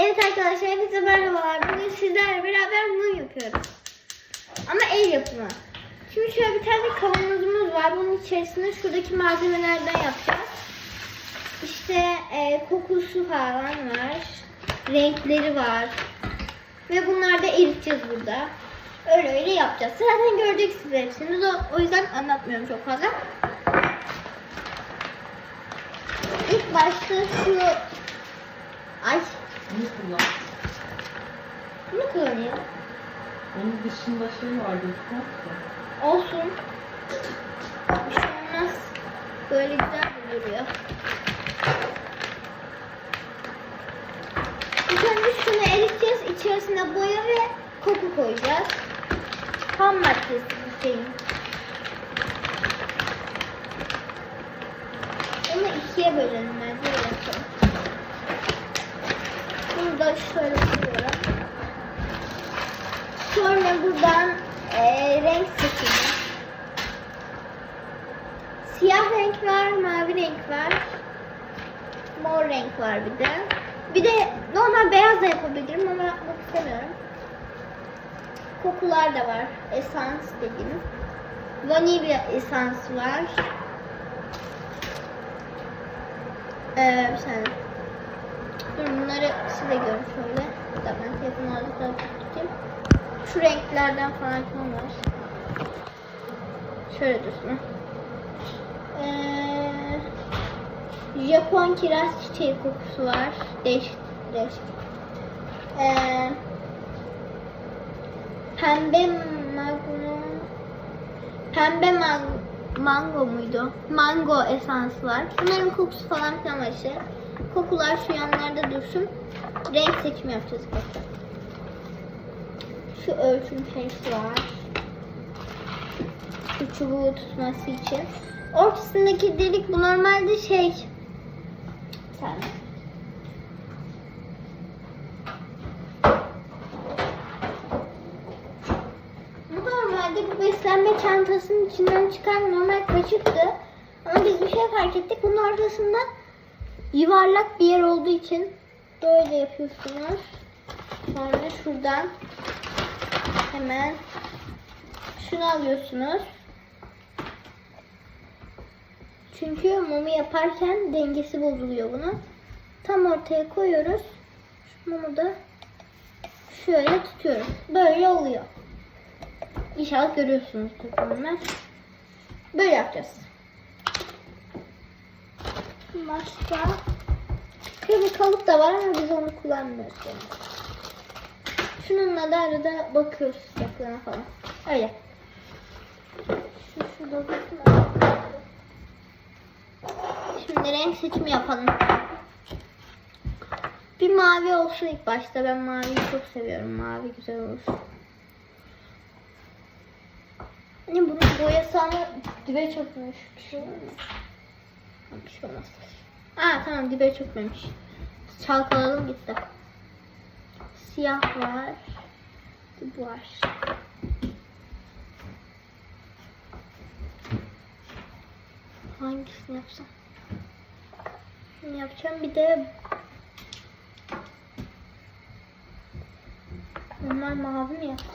Evet arkadaşlar hepinize merhabalar. Bugün sizlerle beraber mum yapıyoruz. Ama el yapımı. Şimdi şöyle bir tane kavanozumuz var. Bunun içerisinde şuradaki malzemelerden yapacağız. İşte e, kokusu falan var. Renkleri var. Ve bunları da eriteceğiz burada. Öyle öyle yapacağız. Zaten göreceksiniz hepsini. O, o yüzden anlatmıyorum çok fazla. İlk başta şu Ay Bunu kullan. bunu kullanayım. Onun dışında şey vardı. tutmaz. Olsun. Bir şey olmaz. Böyle güzel duruyor. İlk önce şunu eriteceğiz. İçerisine boya ve koku koyacağız. Ham maddesi bu şeyin. Onu ikiye bölelim bence. Öyle yapalım. Bunu da şöyle koyuyorum. Sonra buradan eee, renk seçimi. Siyah renk var, mavi renk var. Mor renk var bir de. Bir de normal beyaz da yapabilirim ama yapmak istemiyorum. Kokular da var. Esans dediğimiz. Vanilya esans var. Ee, bir saniye. Bunları size görün şöyle. Ben telefonu aldıktan tutayım. Şu renklerden filan var. Şöyle dursun. Ee, Japon kiraz çiçeği kokusu var. Değişik değişik. Ee, pembe mango pembe man, mango muydu? Mango esans var. Bunların kokusu falan filan var işte. Kokular şu yanlarda dursun. Renk seçimi yapacağız bakın. Şu ölçüm şeysi var. Şu çubuğu tutması için. Ortasındaki delik bu normalde şey. Tane. Bu normalde bu beslenme çantasının içinden çıkan normal kaşıktı. Ama biz bir şey fark ettik. Bunun ortasında yuvarlak bir yer olduğu için böyle yapıyorsunuz. Sonra şuradan hemen şunu alıyorsunuz. Çünkü mumu yaparken dengesi bozuluyor bunun. Tam ortaya koyuyoruz. Şu mumu da şöyle tutuyoruz. Böyle oluyor. İnşallah görüyorsunuz takımını. Böyle yapacağız. Başka bir kalıp da var ama biz onu kullanmıyoruz. Yani. Şununla da arada bakıyoruz sıcaklığına falan. Öyle. Şu şurada. Şimdi renk seçimi yapalım. Bir mavi olsun ilk başta. Ben maviyi çok seviyorum. Mavi güzel olur. Hani bunun boyası ama dibe çökmüş. Bir şey? Bir şey olmaz. Aa tamam dibe çökmemiş. Çalkalalım gitti. Siyah var. Bu var. Hangisini yapsam? Şunu yapacağım. Bir de Normal mavi mi yapsam?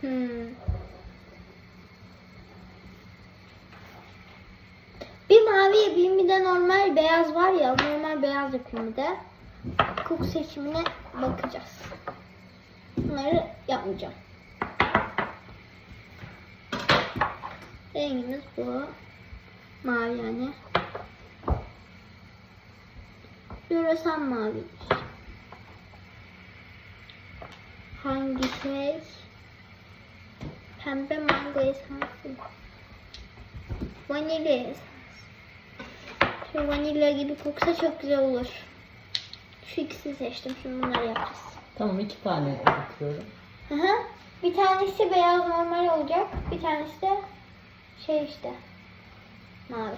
Hmm. Bir mavi yapayım bir de normal beyaz var ya normal beyaz yapayım bir de. Koku seçimine bakacağız. Bunları yapmayacağım. Rengimiz bu. Mavi yani. Floresan mavi. Hangi şey? Pembe mango esansı. Vanilya. Şu vanilya gibi koksa çok güzel olur. Şu ikisini seçtim. Şimdi bunları yapacağız. Tamam iki tane eritiyorum. Hı hı. Bir tanesi beyaz normal olacak. Bir tanesi de şey işte. Mavi.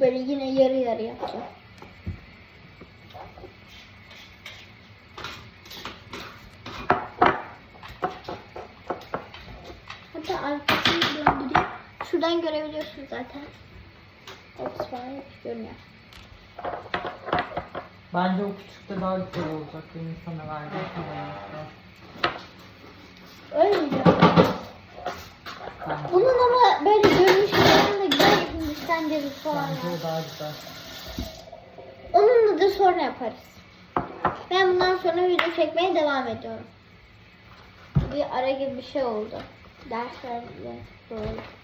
Böyle yine yarı yarı yapacağım. Şuradan görebiliyorsunuz zaten. Ops falan görünüyor. Bence o küçükte daha güzel olacak benim sana verdiğim kadarıyla. Öyle mi Bunun ama böyle görünüş falan da güzel Hindistan cevizi falan bence o daha güzel. Onunla da sonra yaparız. Ben bundan sonra video çekmeye devam ediyorum. Bir ara gibi bir şey oldu. Derslerle böyle.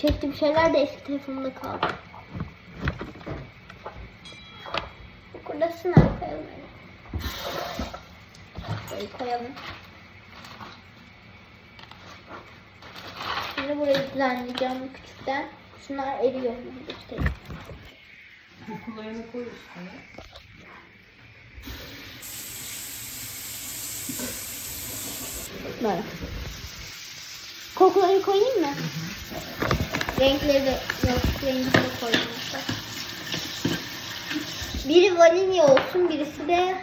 Çektiğim şeyler de eski telefonumda kaldı. Burada sınav koyalım öyle. Böyle koyalım. Şimdi burayı düzenleyeceğim küçükten. Şunlar eriyor. göstereyim. Kokularını koy üstüne. Böyle. Kokuları koyayım mı? Renkleri de yok. Rengi de işte. Biri vanilya olsun, birisi de.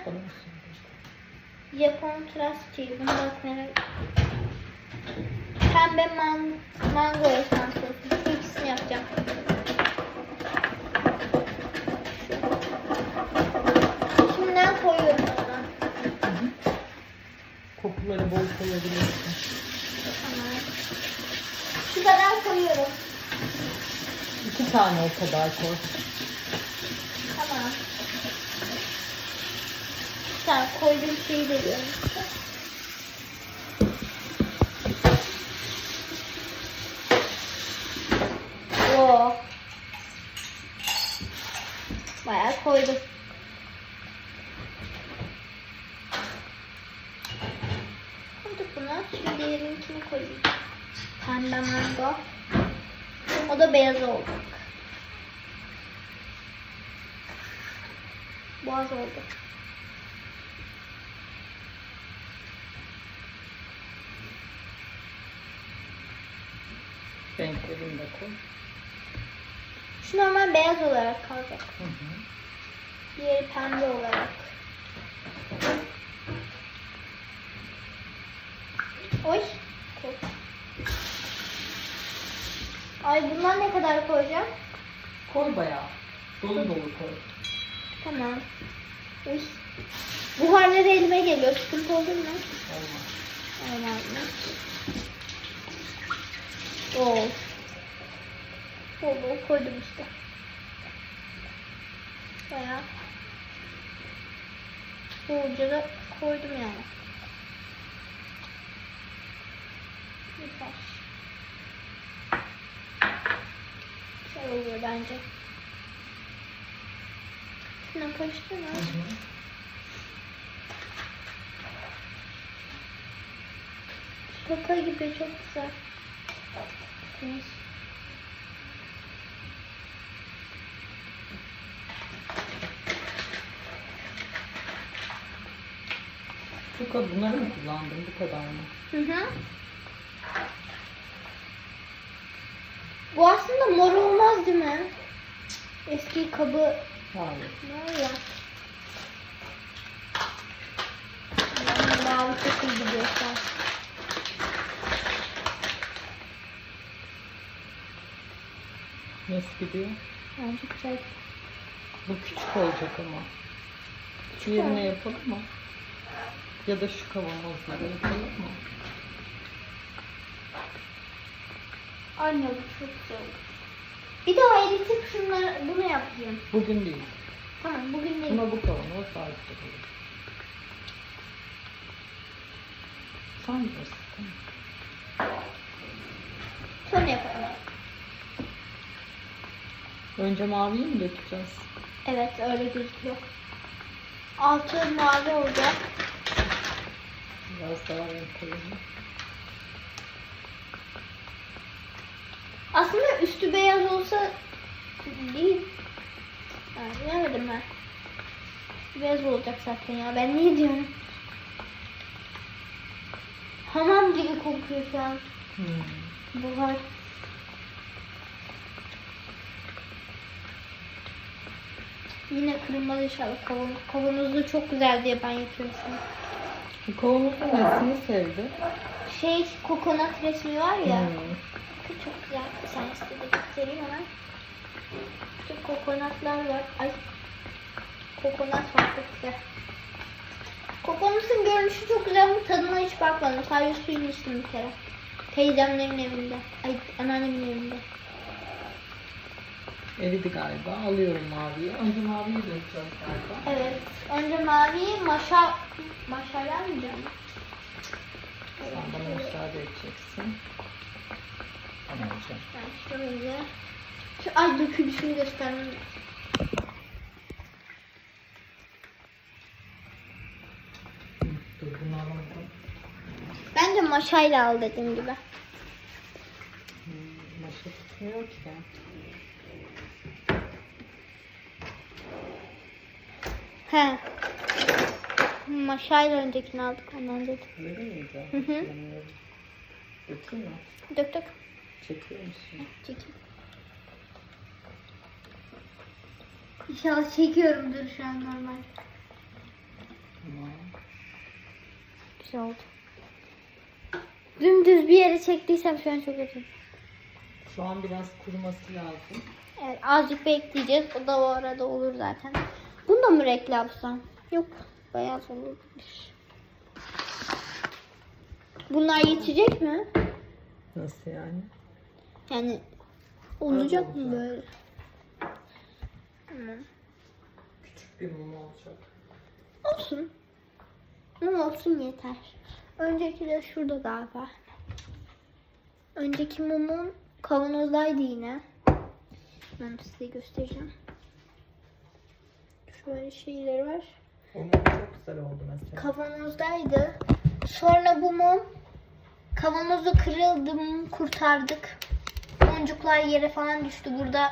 Japon trust tea. Bunu bakmaya Pembe man mango esansı olsun. İkisini yapacağım. Şimdiden koyuyorum ona. Kokuları bol koyabilirsin. Tamam. Şu kadar koyuyorum. İki tane kadar koy. Tamam. Tamam koyduğum şeyi. Oo. Bayağı koydum. Renklerini de koy. Şu normal beyaz olarak kalacak. Hı hı. Diğeri pembe olarak. Oy. Koy. Ay bundan ne kadar koyacağım? Koy bayağı. Dolu dolu koy. Tamam. Uy. Buharları elime geliyor. Sıkıntı olur mu? Olmaz. Olmaz Bol bol koydum işte. Bayağı. Bolca da koydum yani. Yeter. Güzel oluyor bence. Şuna karıştır mı? Hı hı. Şaka gibi çok güzel. Neyse. Bu kadar bunları mı kullandın? Bu kadar mı? Hı hı. Bu aslında mor olmaz değil mi? Eski kabı Hayır. var ya. Yani Mavi çok iyi gidiyorsan. Nasıl gidiyor? Bence güzel. Bu küçük olacak ama. Küçük Diğerine olacak. yapalım mı? Ya da şu kavanozları yapalım mı? Anne bu çok güzel. Bir daha eritip şunları, bunu yapayım. Bugün değil. Tamam bugün değil. Ama bu kavanoz daha güzel olur. Sen bilirsin. Sonra yapalım. Önce maviyi mi dökeceğiz? Evet öyle gözüküyor. Altı mavi olacak. Biraz daha renk koyalım. Aslında üstü beyaz olsa değil. Ha, bilemedim ben. Beyaz olacak zaten ya. Ben niye diyorum? Hamam gibi kokuyor şu an. Hmm. Buhar. Yine kırılmaz inşallah. Kavanoz, kavanoz da çok güzel diye ben yapıyorum. Bu Kavanozun nesini sevdi? Şey kokonat resmi var ya. Hmm. Çok güzel. Tanesi de göstereyim hemen. İşte kokonatlar var. Ay. Kokonat var çok güzel. Kokonatın görünüşü çok güzel ama tadına hiç bakmadım. Sadece suyunu içtim bir kere. Teyzemlerin evinde. Ay anneannemin evinde. Eridi galiba. Alıyorum maviyi. Önce maviyi dökeceğiz galiba. Evet. Önce maviyi maşa... Maşayla mı diyorum? Sen bana müsaade edeceksin. Tamam hocam. Ben şöyle... Şu, ay dökülüşünü göstermem. Hı, Dur bunu alamadım. Bence maşayla al dediğim gibi. Hmm, Maşa tutmuyor ki. He. Maşayla öncekini aldık ondan dedim. Öyle miydi? Hı hı. Dökeyim mi? Dök dök. Çekiyor musun? Çekeyim. İnşallah çekiyorumdur şu an normal. Tamam. Güzel oldu. Dümdüz bir yere çektiysem şu an çok kötü. Şu an biraz kuruması lazım. Evet azıcık bekleyeceğiz. O da o arada olur zaten. Bunu da mı renkli yapsam? Yok. Beyaz olur. Bunlar yetecek mi? Nasıl yani? Yani olacak Öyle mı olacak. böyle? Tamam. Küçük bir mum olacak. Olsun. Mum olsun yeter. Önceki de şurada galiba. Önceki mumum kavanozdaydı yine. Ben size göstereceğim. Şöyle şeyleri var. O mum çok güzel oldu mesela. Kavanozdaydı. Sonra bu mum kavanozu kırıldı mum kurtardık. Boncuklar yere falan düştü. Burada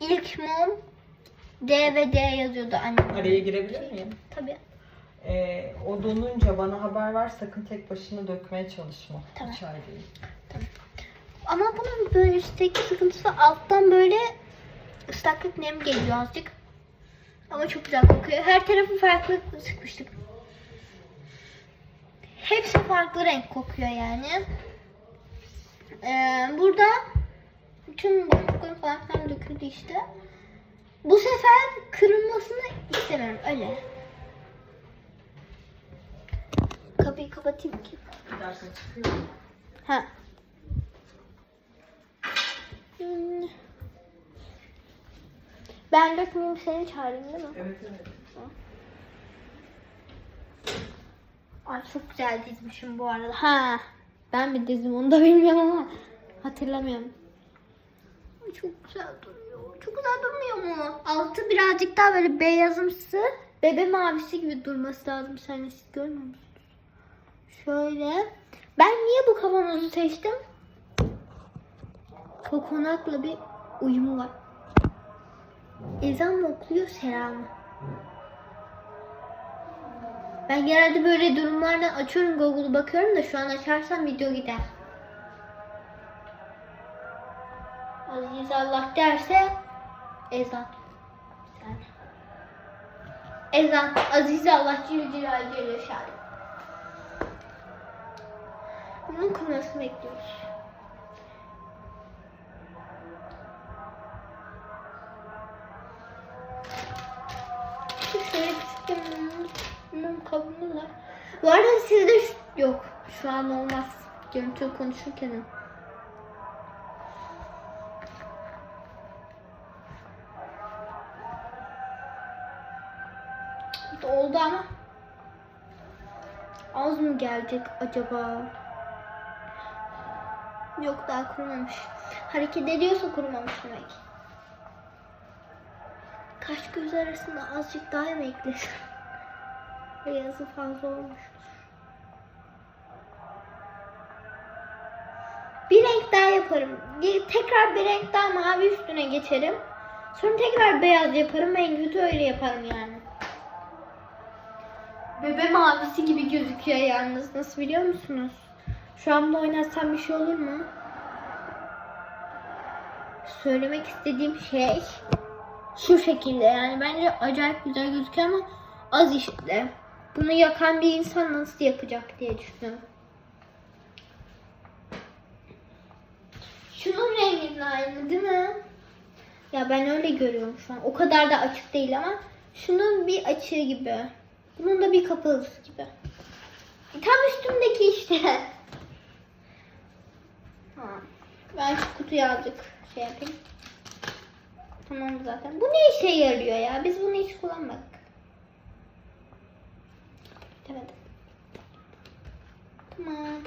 ilk mum D ve D yazıyordu annem. Araya girebilir miyim? Tabii. Ee, o donunca bana haber ver sakın tek başına dökmeye çalışma. Tamam. Hiç değil. Ama bunun böyle üstteki sıkıntısı alttan böyle ıslaklık nem geliyor azıcık. Ama çok güzel kokuyor. Her tarafı farklı sıkmıştık. Hepsi farklı renk kokuyor yani. Ee, burada bütün boşluklarım falan döküldü işte. Bu sefer kırılmasını istemiyorum öyle. Kapıyı kapatayım ki. Ha. Hmm. Ben dökmeyeyim seni çağırayım değil mi? Evet evet. Ay çok güzel dizmişim bu arada. Ha. Ben mi dizdim onu da bilmiyorum ama hatırlamıyorum. Ay çok güzel duruyor. Çok güzel durmuyor mu? Altı birazcık daha böyle beyazımsı. Bebe mavisi gibi durması lazım. Sen siz görmüyor musunuz? Şöyle. Ben niye bu kavanozu seçtim? Kokonatla bir uyumu var. Ezan mı okuyor selam mı? Ben genelde böyle durumlarda açıyorum Google'u bakıyorum da şu an açarsam video gider. Aziz Allah derse ezan. Ezan. Aziz Allah Celle Şahin. Bunun kurumasını bekliyoruz. Bu arada sizde yok. Şu an olmaz. Görüntü konuşurken. Oldu ama. Az mı gelecek acaba? Yok daha kurumamış. Hareket ediyorsa kurumamış demek. Kaş göz arasında azıcık daha mı? Beyazı fazla olmuş. Bir renk daha yaparım. Tekrar bir renk daha mavi üstüne geçerim. Sonra tekrar beyaz yaparım. En kötü öyle yaparım yani. Bebe mavisi gibi gözüküyor yalnız. Nasıl biliyor musunuz? Şu anda oynatsam bir şey olur mu? Söylemek istediğim şey şu şekilde yani bence acayip güzel gözüküyor ama az işte. Bunu yakan bir insan nasıl yapacak diye düşünüyorum. Şunun renginin aynı değil mi? Ya ben öyle görüyorum şu an. O kadar da açık değil ama şunun bir açığı gibi. Bunun da bir kapalısı gibi. Tam üstündeki işte. Ha. Ben şu kutuyu azıcık şey yapayım. Tamam zaten. Bu ne işe yarıyor ya? Biz bunu hiç kullanmadık. Tamam.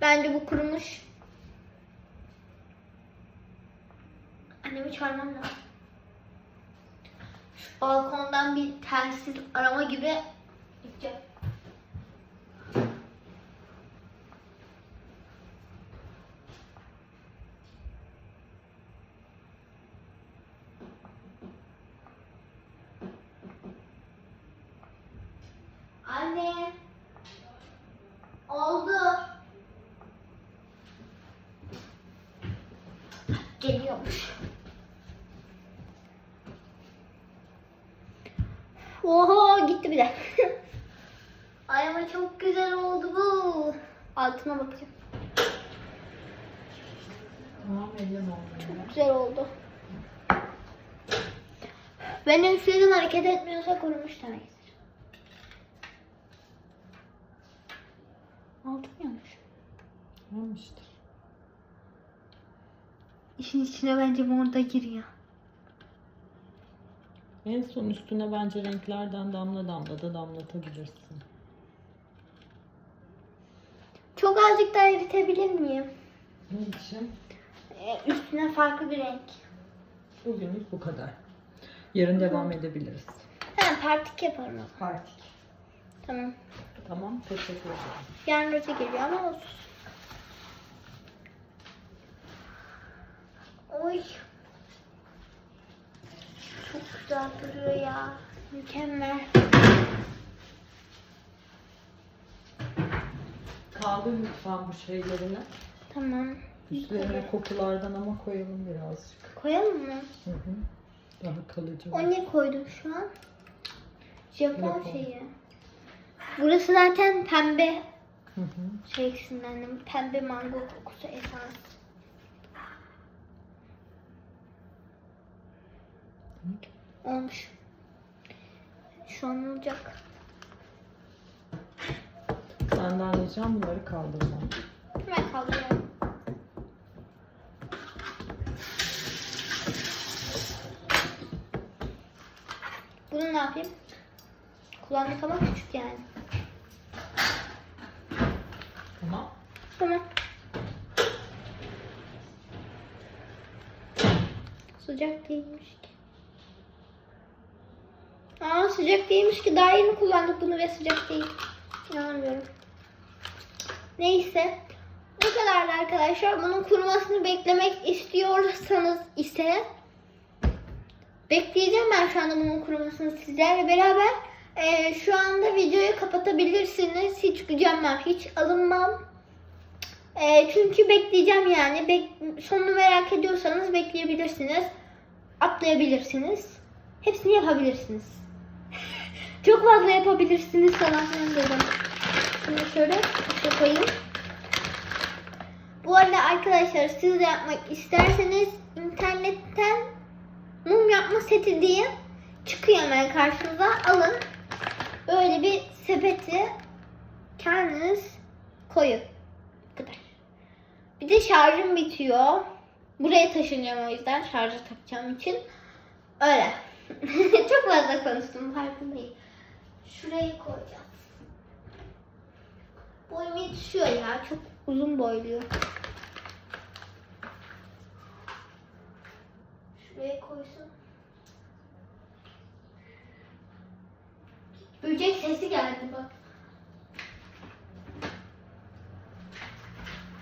Bence bu kurumuş. Annemi çağırmam lazım. Şu balkondan bir telsiz arama gibi gideceğim. Anne. Oldu. Geliyormuş. Oho gitti bir de. Ay ama çok güzel oldu bu. Altına bakacağım. Çok güzel oldu. Ben üfledim hareket etmiyorsa kurumuş demektir. Altın yanmış. Olmuştur. İşin içine bence mor da giriyor. En son üstüne bence renklerden damla damla da damlatabilirsin. Çok azıcık daha eritebilir miyim? Ne için? Ee, üstüne farklı bir renk. Bugünlük bu kadar. Yarın devam edebiliriz. Ha, partik yaparım. Partik. Tamam. Tamam, teşekkür ederim. Yarın röte geliyor ama olsun. Oy. Çok güzel duruyor ya. Mükemmel. Kaldır lütfen bu şeylerini. Tamam. Üstlerine kokulardan ama koyalım birazcık. Koyalım mı? Hı hı. Daha kalıcı. O ne koydum şu an? Japon Japon. şeyi. Burası zaten pembe Hı hı. şeysinden. Pembe mango kokusu esans. Olmuş. Şu an olacak. Senden ricam bunları kaldırma. Hemen kaldırıyorum. Bunu ne yapayım? Kullandık ama küçük yani. Tamam. Tamam. Sıcak değilmiş ki. Aa sıcak değilmiş ki. Daha yeni kullandık bunu ve sıcak değil. İnanmıyorum. Neyse. Bu kadardı arkadaşlar. Bunun kurumasını beklemek istiyorsanız ise bekleyeceğim ben şu anda bunun kurumasını sizlerle beraber. Ee, şu anda videoyu kapatabilirsiniz. Hiç gücenmem, hiç alınmam. Ee, çünkü bekleyeceğim yani. Bek- sonunu merak ediyorsanız bekleyebilirsiniz. Atlayabilirsiniz. Hepsini yapabilirsiniz. Çok fazla yapabilirsiniz filan dedim. Şimdi şöyle koyayım. Bu arada arkadaşlar siz de yapmak isterseniz internetten mum yapma seti diye çıkıyor hemen karşınıza. Alın. Böyle bir sepeti kendiniz koyun. Bu kadar. Bir de şarjım bitiyor. Buraya taşınacağım o yüzden şarjı takacağım için. Öyle. Çok fazla konuştum farkındayım. Şuraya koyacağım. Boyum yetişiyor ya. Çok uzun boyluyum. Şuraya koysun. Böcek sesi geldi bak.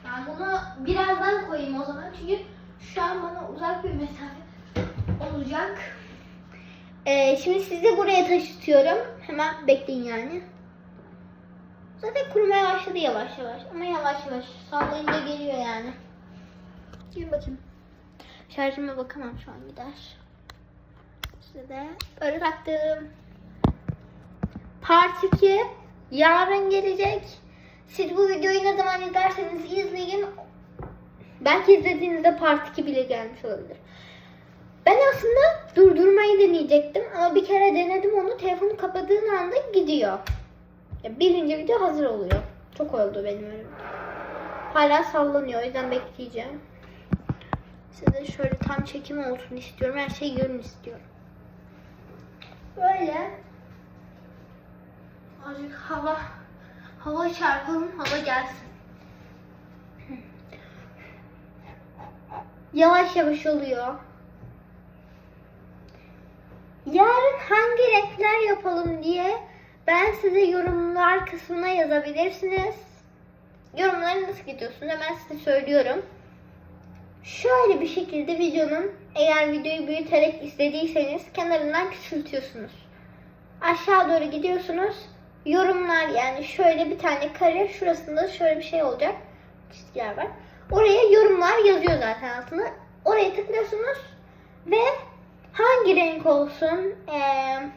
Ben bunu birazdan koyayım o zaman çünkü şu an bana uzak bir mesafe olacak. Ee, şimdi sizi buraya taşıtıyorum. Hemen bekleyin yani. Zaten kurumaya başladı yavaş yavaş ama yavaş yavaş. Sallayınca geliyor yani. Gelin bakayım. Şarjıma bakamam şu an gider. Size de böyle taktım. Part 2 yarın gelecek. Siz bu videoyu ne zaman izlerseniz izleyin. Belki izlediğinizde part 2 bile gelmiş olabilir. Ben aslında durdurmayı deneyecektim ama bir kere denedim onu. Telefonu kapadığın anda gidiyor. Ya birinci video hazır oluyor. Çok oldu benim öyle. Hala sallanıyor o yüzden bekleyeceğim. Size şöyle tam çekim olsun istiyorum. Her şeyi görün istiyorum. Böyle. Azıcık hava hava çarpalım, hava gelsin. Yavaş yavaş oluyor. Yarın hangi renkler yapalım diye ben size yorumlar kısmına yazabilirsiniz. Yorumları nasıl gidiyorsun hemen size söylüyorum. Şöyle bir şekilde videonun eğer videoyu büyüterek izlediyseniz kenarından küçültüyorsunuz. Aşağı doğru gidiyorsunuz. Yorumlar yani şöyle bir tane kare şurasında şöyle bir şey olacak. Çizgiler var. Oraya yorumlar yazıyor zaten altında. Oraya tıklıyorsunuz ve hangi renk olsun eee,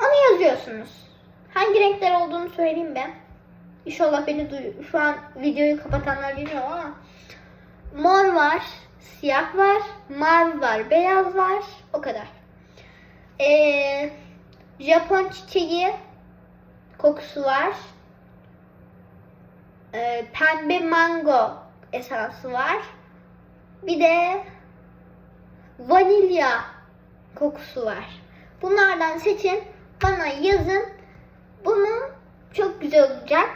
onu yazıyorsunuz. Hangi renkler olduğunu söyleyeyim ben. İnşallah beni duyuyor. Şu an videoyu kapatanlar bilmiyor ama mor var, siyah var, mavi var, beyaz var. O kadar. Ee, Japon çiçeği kokusu var. Ee, pembe mango esansı var. Bir de vanilya kokusu var. Bunlardan seçin. Bana yazın. Bunun çok güzel olacak.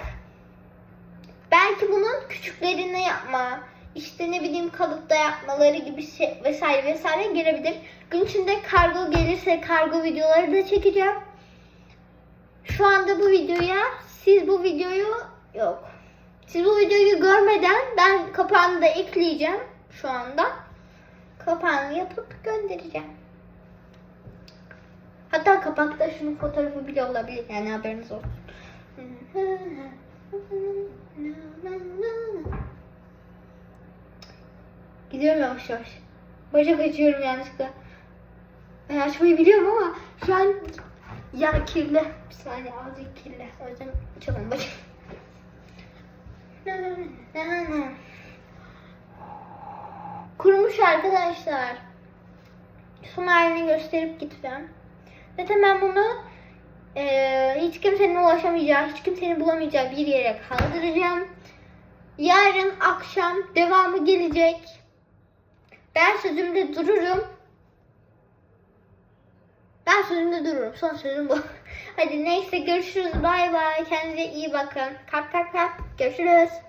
Belki bunun küçüklerini yapma, işte ne bileyim kalıpta yapmaları gibi şey vesaire vesaire gelebilir. Gün içinde kargo gelirse kargo videoları da çekeceğim. Şu anda bu videoya siz bu videoyu yok. Siz bu videoyu görmeden ben kapağını da ekleyeceğim şu anda. Kapağını yapıp göndereceğim. Hatta kapakta şunun fotoğrafı bile olabilir yani haberiniz olsun. Gidiyorum yavaş yavaş. Bacak açıyorum yanlışlıkla. Ben açmayı biliyorum ama şu an ya kirli. Bir saniye azıcık kirli. O yüzden açamam bacak. Kurumuş arkadaşlar. Son halini gösterip gitmem. Zaten ben bunu eee, hiç kimsenin ulaşamayacağı, hiç kimsenin bulamayacağı bir yere kaldıracağım. Yarın akşam devamı gelecek. Ben sözümde dururum. Ben sözümde dururum. Son sözüm bu. Hadi neyse görüşürüz. Bay bay. Kendinize iyi bakın. Kalk kalk kalk. Görüşürüz.